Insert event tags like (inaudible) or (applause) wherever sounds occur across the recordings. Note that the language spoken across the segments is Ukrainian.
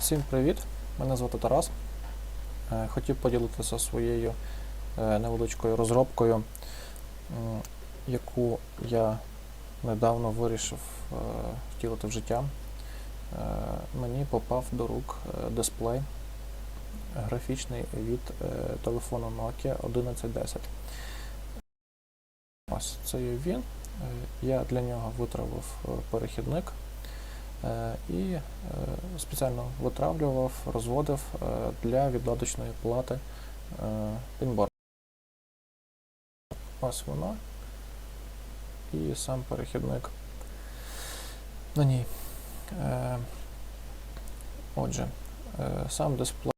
Всім привіт! Мене звати Тарас. Е, Хотів поділитися своєю е, невеличкою розробкою, яку я недавно вирішив е, втілити в життя. Мені попав до рук дисплей графічний від телефону Nokia 1110. Ось це є він. Я для нього витравив перехідник. Е, і е, спеціально витравлював, розводив е, для відладочної плати пінборд. Ось вона. І сам перехідник на ній. Отже, сам дисплей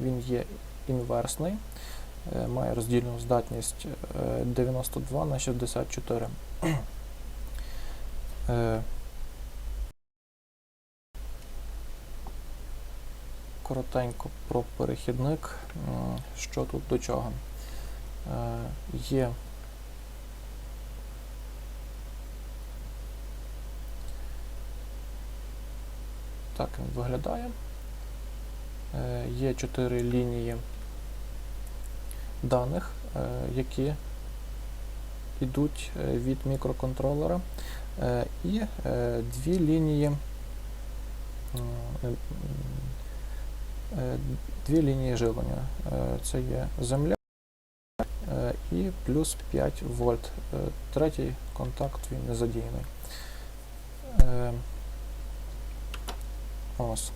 він є інверсний, має роздільну здатність е, 92 на 64. Коротенько про перехідник. Що тут до чого? Е, Є так він виглядає. Е, Є чотири лінії даних, е, які йдуть е, від мікроконтролера, Е, і е, дві лінії. Е, Дві лінії живлення. Е, Це є земля е, і плюс 5 вольт. Третій контакт він не задіяний. Ось.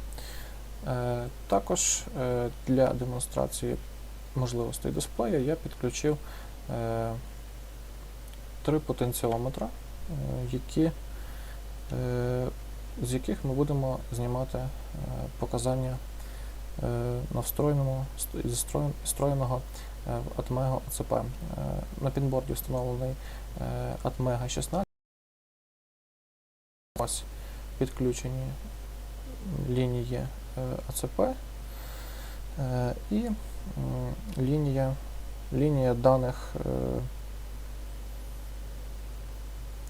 Також для демонстрації можливостей дисплею я підключив три потенціометра, які, з яких ми будемо знімати показання на встроєному ст- зі встроєного е, Atmega АЦП. Е, На пінборді встановлений е, Atmega 16. Ось підключені лінії е, АЦП е, і лінія, лінія даних, е,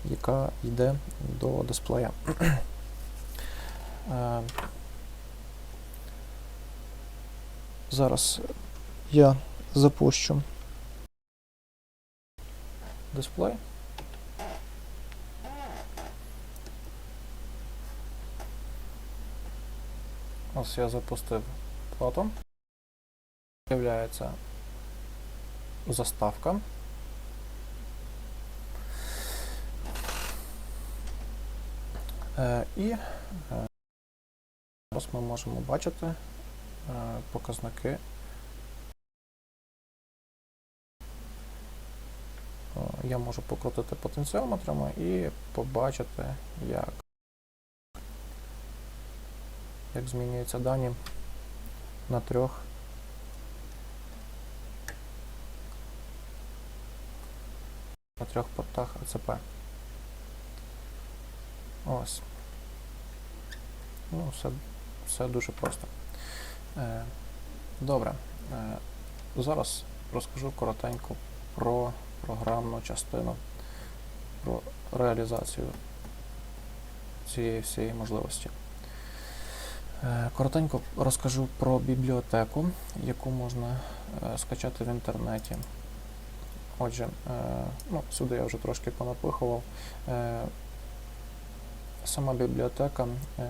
яка йде до дисплея. (clears throat) Е, Зараз я запущу дисплей. Ось я запустив плату. З'являється заставка. Е, І е, зараз ми можемо бачити показники. Я можу покрутити потенціометрами і побачити, як, як змінюються дані на трьох на трьох портах АЦП. Ось. Ну, все, все дуже просто. Е, добре. Е, зараз розкажу коротенько про програмну частину, про реалізацію цієї всієї можливості. Е, Коротенько розкажу про бібліотеку, яку можна скачати в інтернеті. Отже, ну, сюди я вже трошки понапихував. Сама бібліотека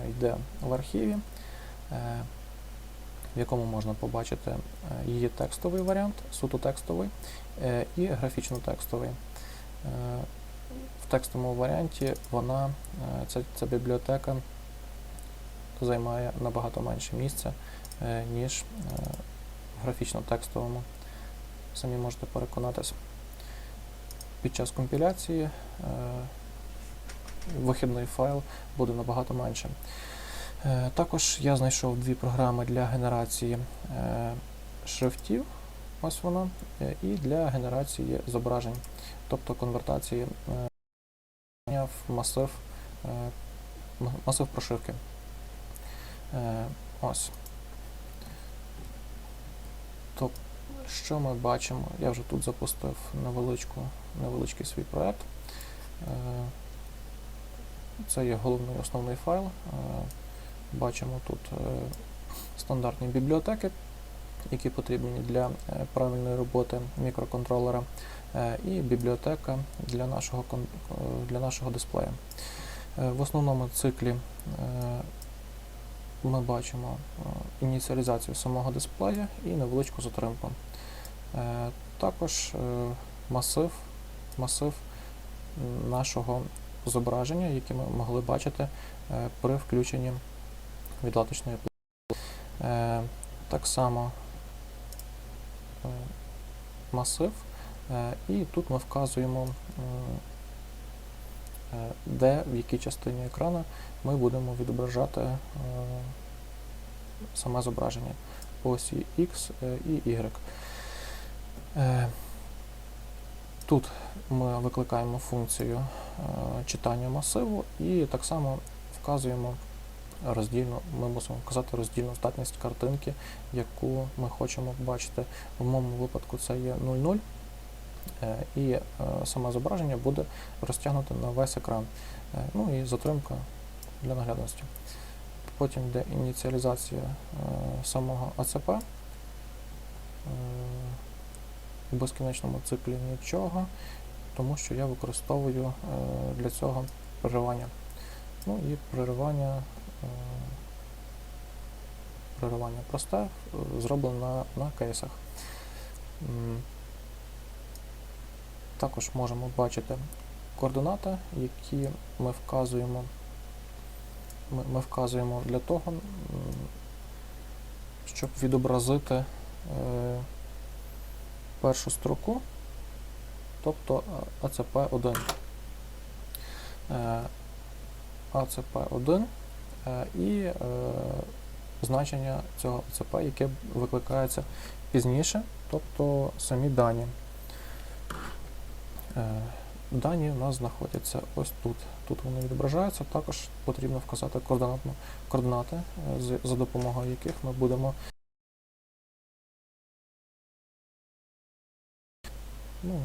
йде в архіві, в якому можна побачити е, її текстовий варіант, суто текстовий, е, і графічно-текстовий. Е, В текстовому варіанті вона, ця, ця бібліотека займає набагато менше місця, ніж в графічно-текстовому. Самі можете переконатися. Під час компіляції вихідний файл буде набагато менше. Е, Також я знайшов дві програми для генерації е, шрифтів, ось вона, е, і для генерації зображень, тобто конвертації в масив, е, масив прошивки. Ось. То, що ми бачимо? Я вже тут запустив невеличку, невеличкий свій проект. Е, Це є головний основний файл. Бачимо тут е, стандартні бібліотеки, які потрібні для е, правильної роботи мікроконтролера, е, і бібліотека для нашого, для нашого дисплея. В основному циклі ми бачимо ініціалізацію самого дисплея і невеличку затримку. Також масив, масив нашого зображення, яке ми могли бачити при включенні відлаточної плати. Е, Так само е, масив, е, і тут ми вказуємо, де, в якій частині екрану ми будемо відображати саме зображення осі X і Y. Тут ми викликаємо функцію читання масиву і так само вказуємо роздільну, ми мусимо вказати роздільну здатність картинки, яку ми хочемо бачити. В моєму випадку це є 0,0. е, І е, саме зображення буде розтягнуте на весь екран. Е, Ну і затримка для наглядності. Потім йде ініціалізація самого АЦП. У безкінечному циклі нічого, тому що я використовую для цього переривання. Ну і переривання, е, переривання просте, е, зроблено на, кейсах. Також можемо бачити координати, які ми вказуємо, ми, вказуємо для того, щоб відобразити е, першу строку, тобто е, АЦП1. Е, АЦП1 е, і е, значення цього АЦП, яке викликається пізніше, тобто самі дані. Е, Дані у нас знаходяться ось тут. Тут вони відображаються. Також потрібно вказати координати, е, за допомогою яких ми будемо. Ну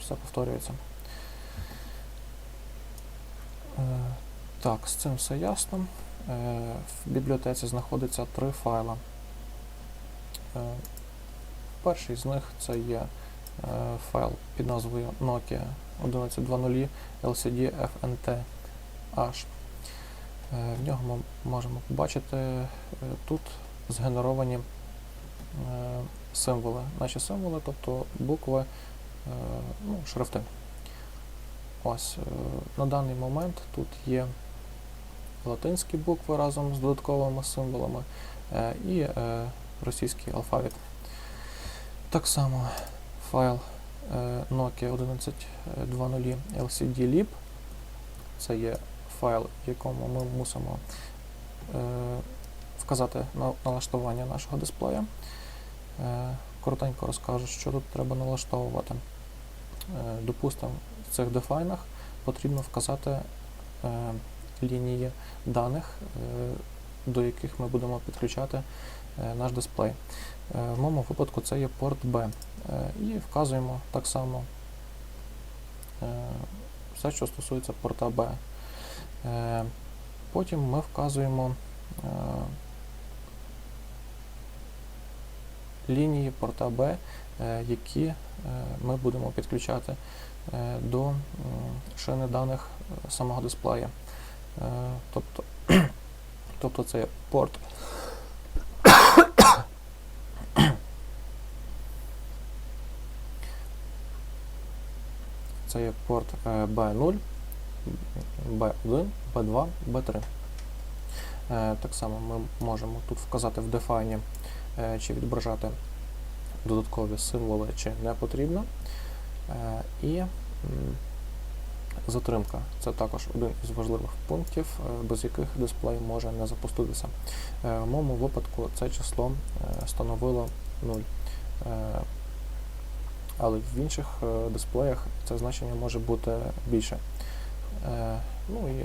все повторюється. Е, Так, з цим все ясно. Е, В бібліотеці знаходиться три файли. Е, Перший з них це є е, файл під назвою Nokia 1120 LCD FNT H. В нього ми можемо побачити тут згенеровані символи, наші символи, тобто букви, ну, шрифти. Ось на даний момент тут є латинські букви разом з додатковими символами е, і е, російський алфавіт. Так само файл е, Nokia 1120 LCD lib. Це є файл, в якому ми мусимо вказати на налаштування нашого дисплея. Коротенько розкажу, що тут треба налаштовувати. Допустимо, в цих дефайнах потрібно вказати лінії даних, е, до яких ми будемо підключати е, наш дисплей. Е, в моєму випадку це є порт B. І вказуємо так само все, що стосується порта B. Потім ми вказуємо лінії порта B, які ми будемо підключати до шини даних самого дисплея. Е, Тобто, (clears throat) тобто це порт. Це є порт е, B0, B1, B2, B3. Е, Так само ми можемо тут вказати в дефайні, е, чи відображати додаткові символи, чи не потрібно. Е, І затримка це також один із важливих пунктів, е, без яких дисплей може не запуститися. Е, В моєму випадку це число е, становило 0. Е, Але в інших дисплеях це значення може бути більше. Ну і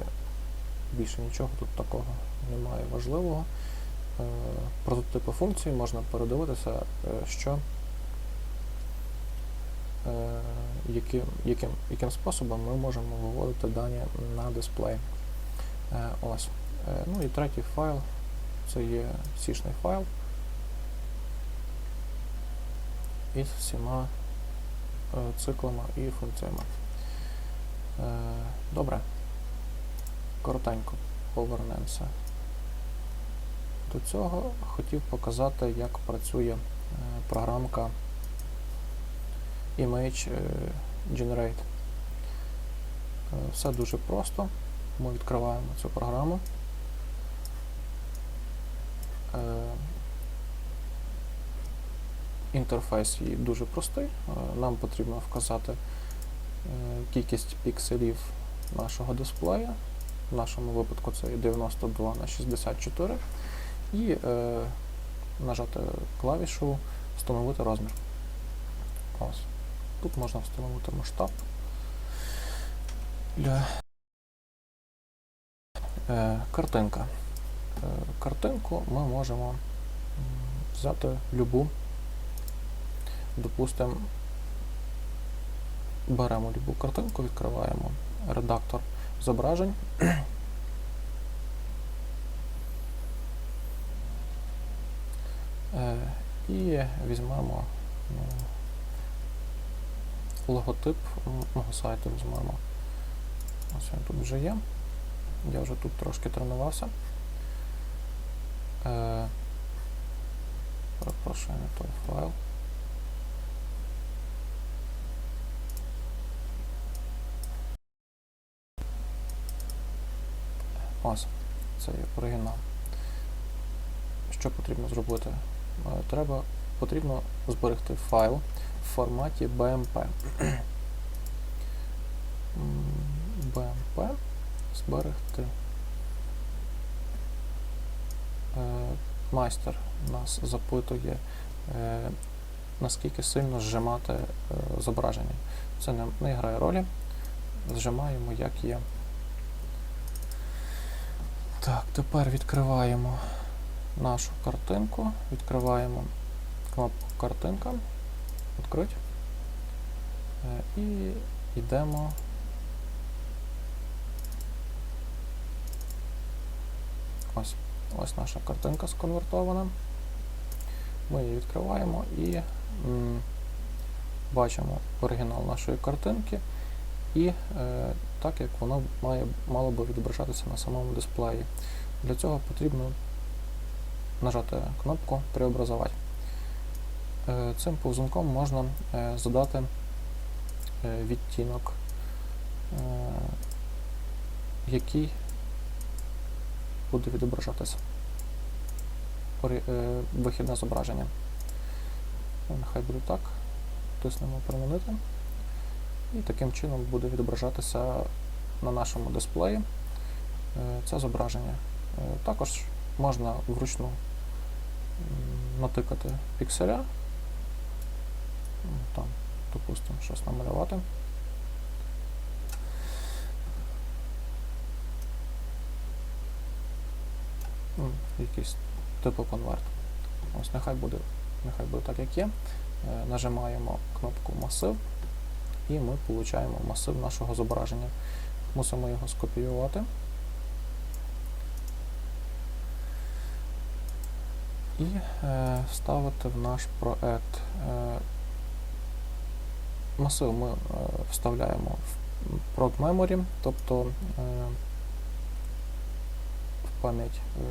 більше нічого тут такого немає важливого. Прототипи функцій можна передивитися, що яким, яким, яким способом ми можемо виводити дані на дисплей. Е, Ось. Е, Ну і третій файл Це є сішний файл із всіма е, циклами і функціями. Добре. Коротенько повернемося до цього. Хотів показати, як працює програмка Image е, Generate. Е, Все дуже просто. Ми відкриваємо цю програму. Е, Інтерфейс її дуже простий. Нам потрібно вказати кількість пікселів нашого дисплея. В нашому випадку це є 92 на 64 і нажати клавішу Встановити розмір. Ось. Тут можна встановити масштаб. Для е, картинка. Е, картинку ми можемо взяти любу, допустимо, беремо любу картинку, відкриваємо редактор зображень. Е, і візьмемо ну, логотип мого сайту візьмемо. Ось він тут вже є. Я вже тут трошки тренувався. Е, перепрошую, не той файл. Ось, це є оригінал. Що потрібно зробити? Е, Треба, потрібно зберегти файл в форматі BMP. BMP зберегти. Е, Майстер нас запитує, е, наскільки сильно зжимати е, зображення. Це не, не грає ролі. Зжимаємо як є. Так, тепер відкриваємо нашу картинку, відкриваємо кнопку картинка, відкрить. Е, І йдемо. Ось, ось наша картинка сконвертована. Ми її відкриваємо і м, бачимо оригінал нашої картинки і е, так, як воно має, мало би відображатися на самому дисплеї. Для цього потрібно нажати кнопку Преобразувати. Е, Цим повзунком можна е, задати е, відтінок, який буде відображатися вихідне зображення. Нехай буде так. Тиснемо примінити. І таким чином буде відображатися на нашому дисплеї це зображення. Також можна вручну натикати пікселя, там, допустимо, щось намалювати. Якийсь типу конверт. Ось нехай буде, нехай буде так, як є. Е, Нажимаємо кнопку масив і ми отримуємо масив нашого зображення. Мусимо його скопіювати. І е, вставити в наш проект. Е, масив ми е, вставляємо в Prog Memory, тобто е, в пам'ять е,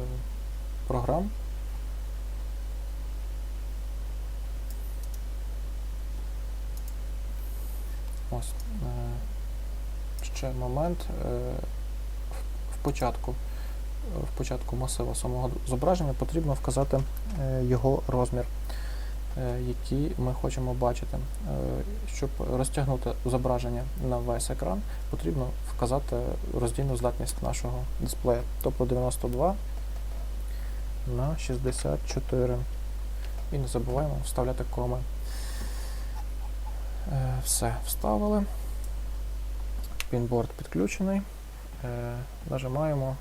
програм. Ось ще момент. в- початку, в початку масива самого зображення потрібно вказати його розмір, е, який ми хочемо бачити. Е, Щоб розтягнути зображення на весь екран, потрібно вказати роздільну здатність нашого дисплея, тобто 92 на 64. І не забуваємо вставляти коми. Е, Все, вставили. Пінборд підключений. Нажимаємо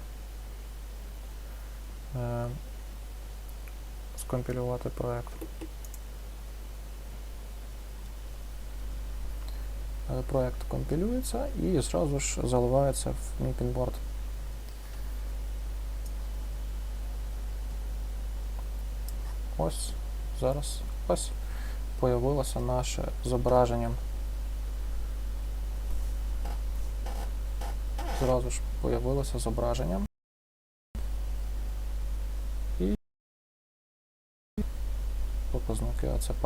скомпілювати проект. Проект компілюється і зразу ж заливається в мій пінборд. ось зараз ось появилося наше зображення. Зразу ж появилося зображення. І показники АЦП.